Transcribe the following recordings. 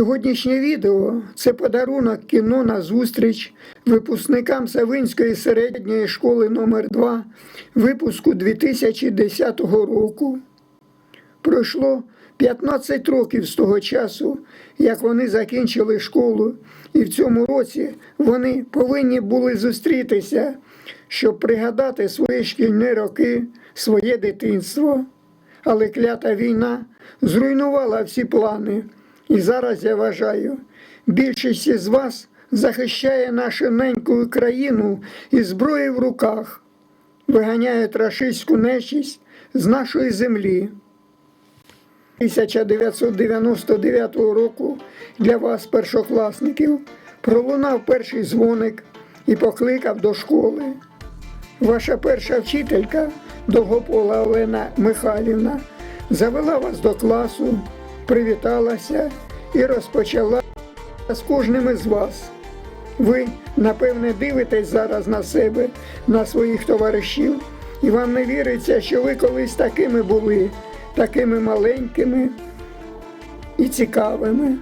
Сьогоднішнє відео це подарунок кіно на зустріч випускникам Савинської середньої школи номер 2 випуску 2010 року. Пройшло 15 років з того часу, як вони закінчили школу, і в цьому році вони повинні були зустрітися, щоб пригадати свої шкільні роки, своє дитинство. Але клята війна зруйнувала всі плани. І зараз я вважаю, більшість із вас захищає нашу неньку країну із зброєю в руках, виганяють рашистську нечість з нашої землі. 1999 року для вас, першокласників, пролунав перший дзвоник і покликав до школи. Ваша перша вчителька, довгопола Олена Михайлівна, завела вас до класу, привіталася і розпочала з кожним із вас. Ви, напевне, дивитесь зараз на себе, на своїх товаришів, і вам не віриться, що ви колись такими були, такими маленькими і цікавими.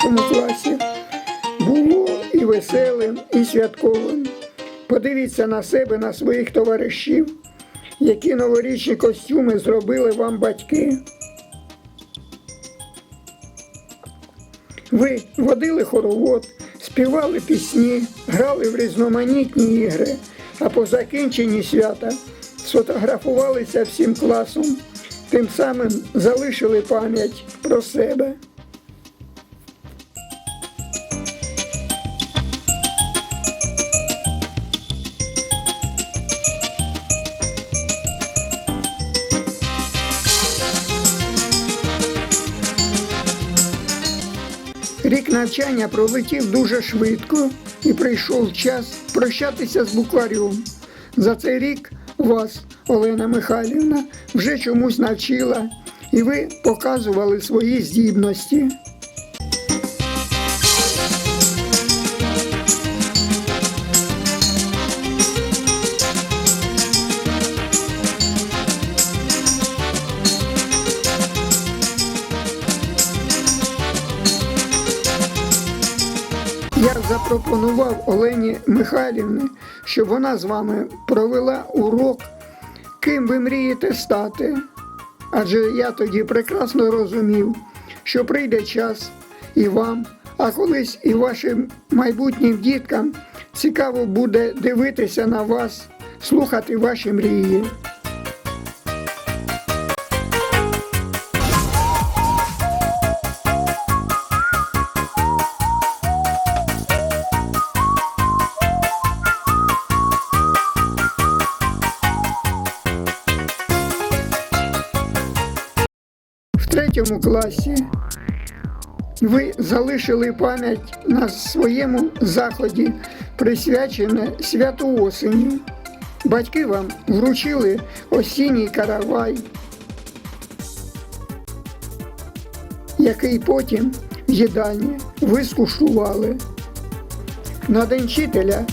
Першому класі було і веселим, і святковим. Подивіться на себе, на своїх товаришів, які новорічні костюми зробили вам батьки. Ви водили хоровод, співали пісні, грали в різноманітні ігри, а по закінченні свята сфотографувалися всім класом, тим самим залишили пам'ять про себе. Навчання пролетів дуже швидко і прийшов час прощатися з букварем. За цей рік вас, Олена Михайлівна, вже чомусь навчила, і ви показували свої здібності. Я запропонував Олені Михайлівні, щоб вона з вами провела урок, ким ви мрієте стати. Адже я тоді прекрасно розумів, що прийде час і вам, а колись і вашим майбутнім діткам цікаво буде дивитися на вас, слухати ваші мрії. В класі ви залишили пам'ять на своєму заході, присвячене святу осені. Батьки вам вручили осінній каравай, який потім в їдальні ви скуштували. На день вчителя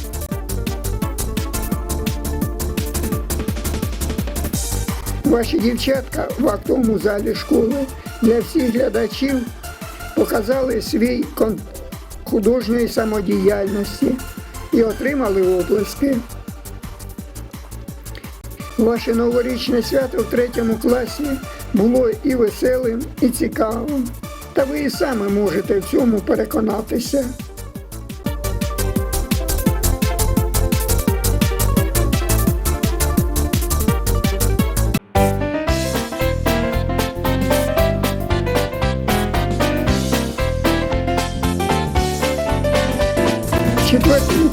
Ваші дівчатка в актовому залі школи для всіх глядачів показали свій конт художньої самодіяльності і отримали оплески. Ваше новорічне свято в третьому класі було і веселим, і цікавим. Та ви і саме можете в цьому переконатися.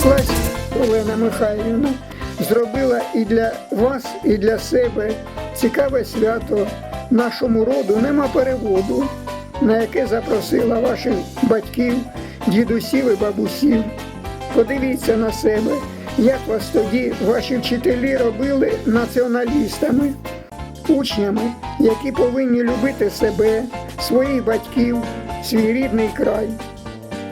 Четвертому Олена Михайлівна зробила і для вас, і для себе цікаве свято нашому роду нема переводу, на яке запросила ваших батьків, дідусів і бабусів. Подивіться на себе, як вас тоді ваші вчителі робили націоналістами, учнями, які повинні любити себе, своїх батьків, свій рідний край.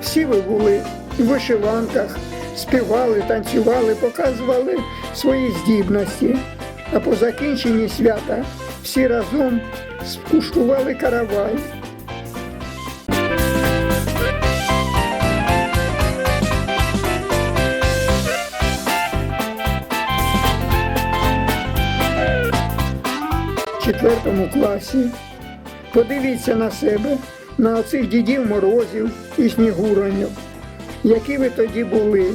Всі ви були в вишиванках, співали, танцювали, показували свої здібності. А по закінченні свята всі разом скуштували каравай. В четвертому класі. Подивіться на себе, на оцих дідів морозів і снігуроньок, які ви тоді були.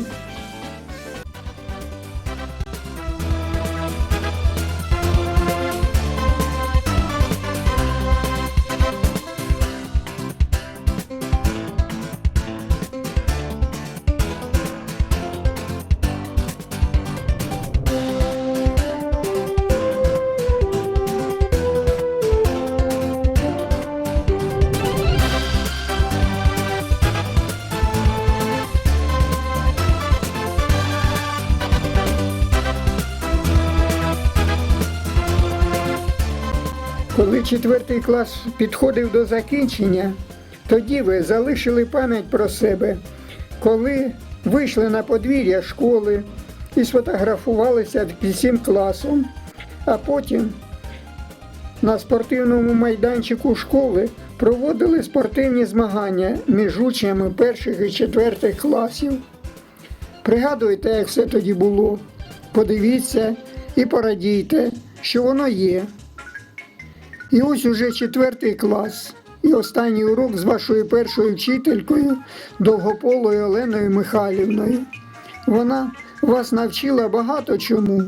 Четвертий клас підходив до закінчення, тоді ви залишили пам'ять про себе, коли вийшли на подвір'я школи і сфотографувалися під всім класом, а потім на спортивному майданчику школи проводили спортивні змагання між учнями перших і четвертих класів. Пригадуйте, як все тоді було. Подивіться і порадійте, що воно є. І ось уже четвертий клас. І останній урок з вашою першою вчителькою довгополою Оленою Михайлівною. Вона вас навчила багато чому.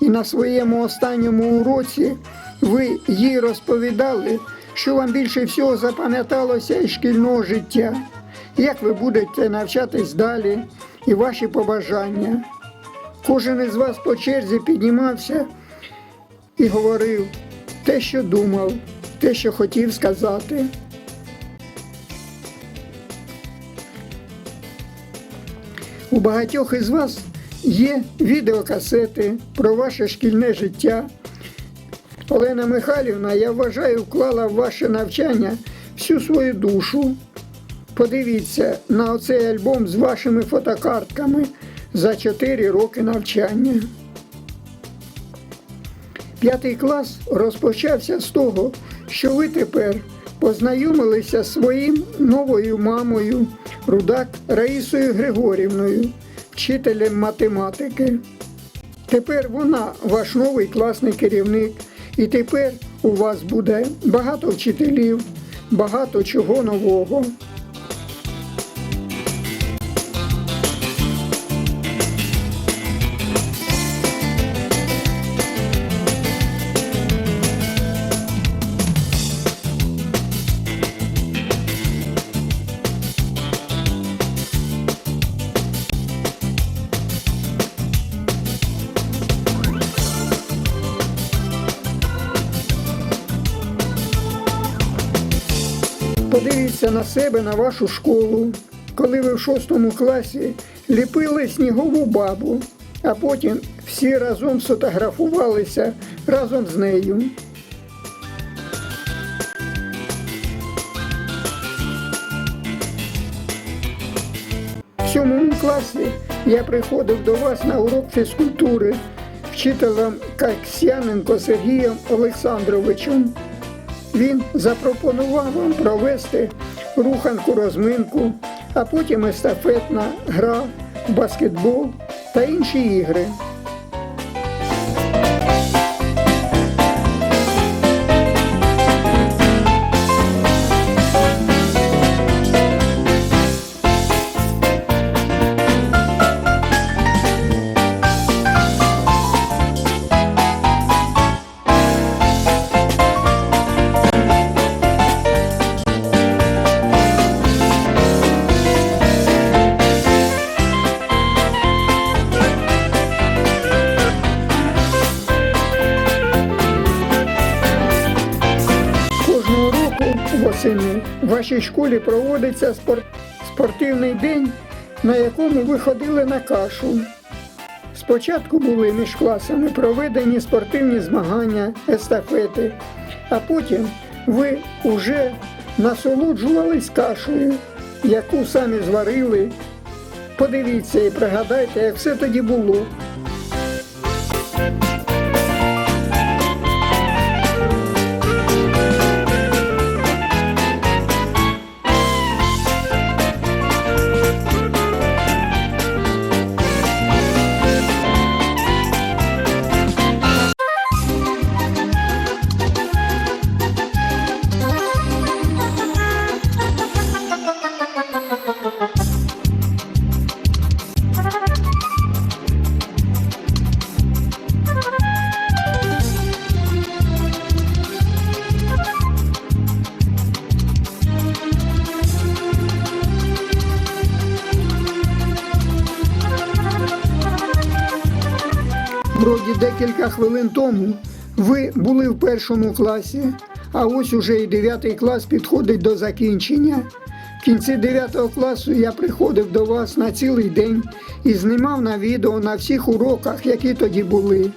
І на своєму останньому уроці ви їй розповідали, що вам більше всього запам'яталося із шкільного життя, як ви будете навчатись далі і ваші побажання. Кожен із вас по черзі піднімався і говорив те, що думав, те, що хотів сказати. У багатьох із вас є відеокасети про ваше шкільне життя. Олена Михайлівна, я вважаю, вклала в ваше навчання всю свою душу. Подивіться на оцей альбом з вашими фотокартками за 4 роки навчання. П'ятий клас розпочався з того, що ви тепер познайомилися з своїм новою мамою, Рудак Раїсою Григорівною, вчителем математики. Тепер вона ваш новий класний керівник, і тепер у вас буде багато вчителів, багато чого нового. Подивіться на себе, на вашу школу, коли ви в шостому класі ліпили снігову бабу, а потім всі разом сфотографувалися разом з нею. В сьомому класі я приходив до вас на урок фізкультури вчителем Каксяненко Сергієм Олександровичем. Він запропонував вам провести руханку розминку, а потім естафетна гра, баскетбол та інші ігри. Року в вашій школі проводиться спор- спортивний день, на якому ви ходили на кашу. Спочатку були між класами проведені спортивні змагання, естафети, а потім ви уже насолоджувались кашею, яку самі зварили. Подивіться і пригадайте, як все тоді було. Вроді декілька хвилин тому ви були в першому класі, а ось уже і 9 клас підходить до закінчення. В кінці 9 класу я приходив до вас на цілий день і знімав на відео на всіх уроках, які тоді були.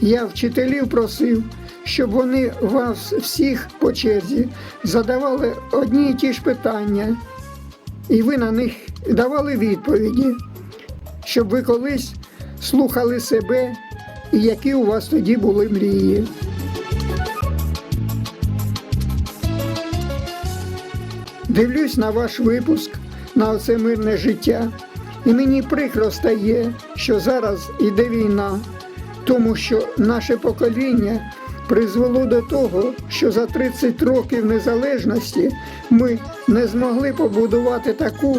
Я вчителів просив, щоб вони вас всіх по черзі задавали одні і ті ж питання, і ви на них давали відповіді, щоб ви колись слухали себе і які у вас тоді були мрії. Дивлюсь на ваш випуск на оце мирне життя, і мені прикро стає, що зараз іде війна, тому що наше покоління призвело до того, що за 30 років незалежності ми не змогли побудувати таку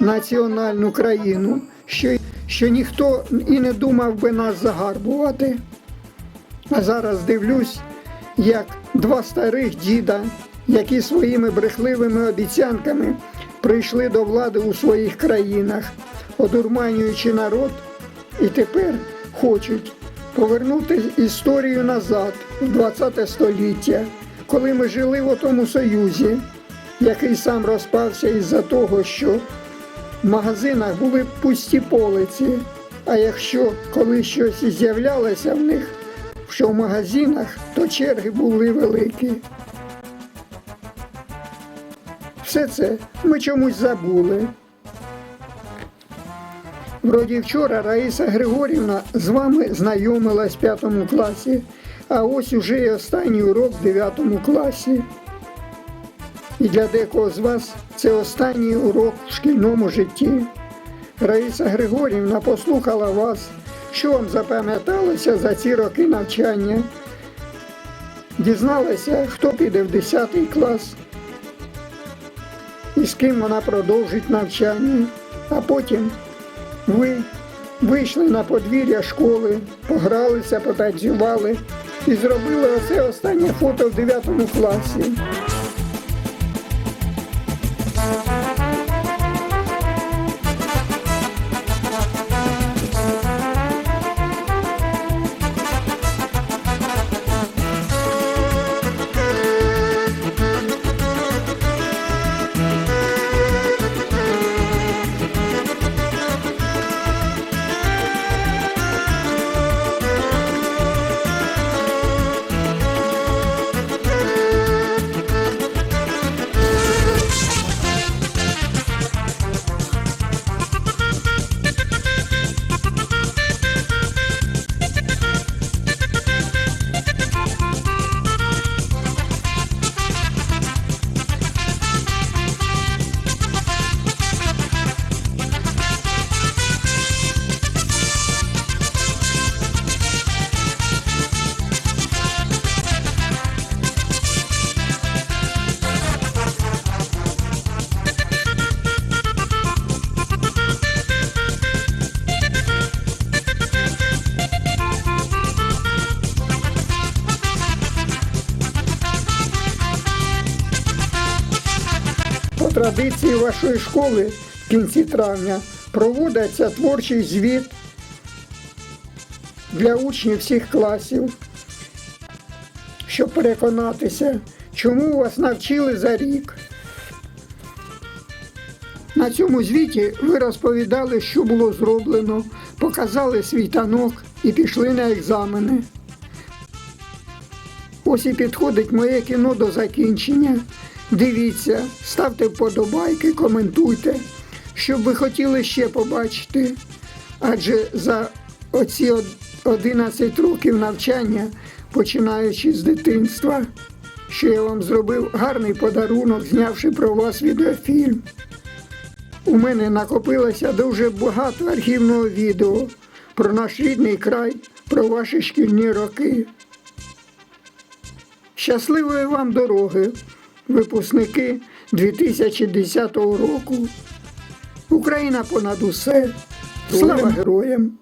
національну країну, що, що ніхто і не думав би нас загарбувати. А зараз дивлюсь, як два старих діда, які своїми брехливими обіцянками прийшли до влади у своїх країнах, одурманюючи народ, і тепер хочуть повернути історію назад в 20 століття, коли ми жили в отому союзі, який сам розпався із-за того, що в магазинах були пусті полиці. А якщо коли щось з'являлося в них, що в магазинах, то черги були великі. Все це ми чомусь забули. Вроді вчора Раїса Григорівна з вами знайомилась в п'ятому класі, а ось уже і останній урок в дев'ятому класі. І для декого з вас це останній урок в шкільному житті. Раїса Григорівна послухала вас, що вам запам'яталося за ці роки навчання. Дізналася, хто піде в 10 клас і з ким вона продовжить навчання. А потім ви вийшли на подвір'я школи, погралися, потанцювали і зробили оце останнє фото в 9 класі. Традиції вашої школи в кінці травня проводиться творчий звіт для учнів всіх класів, щоб переконатися, чому вас навчили за рік. На цьому звіті ви розповідали, що було зроблено, показали свій танок і пішли на екзамени. Ось і підходить моє кіно до закінчення. Дивіться, ставте вподобайки, коментуйте, що ви хотіли ще побачити. Адже за оці 11 років навчання, починаючи з дитинства, що я вам зробив гарний подарунок, знявши про вас відеофільм. У мене накопилося дуже багато архівного відео про наш рідний край, про ваші шкільні роки. Щасливої вам дороги, випускники 2010 року. Україна понад усе. Слава героям!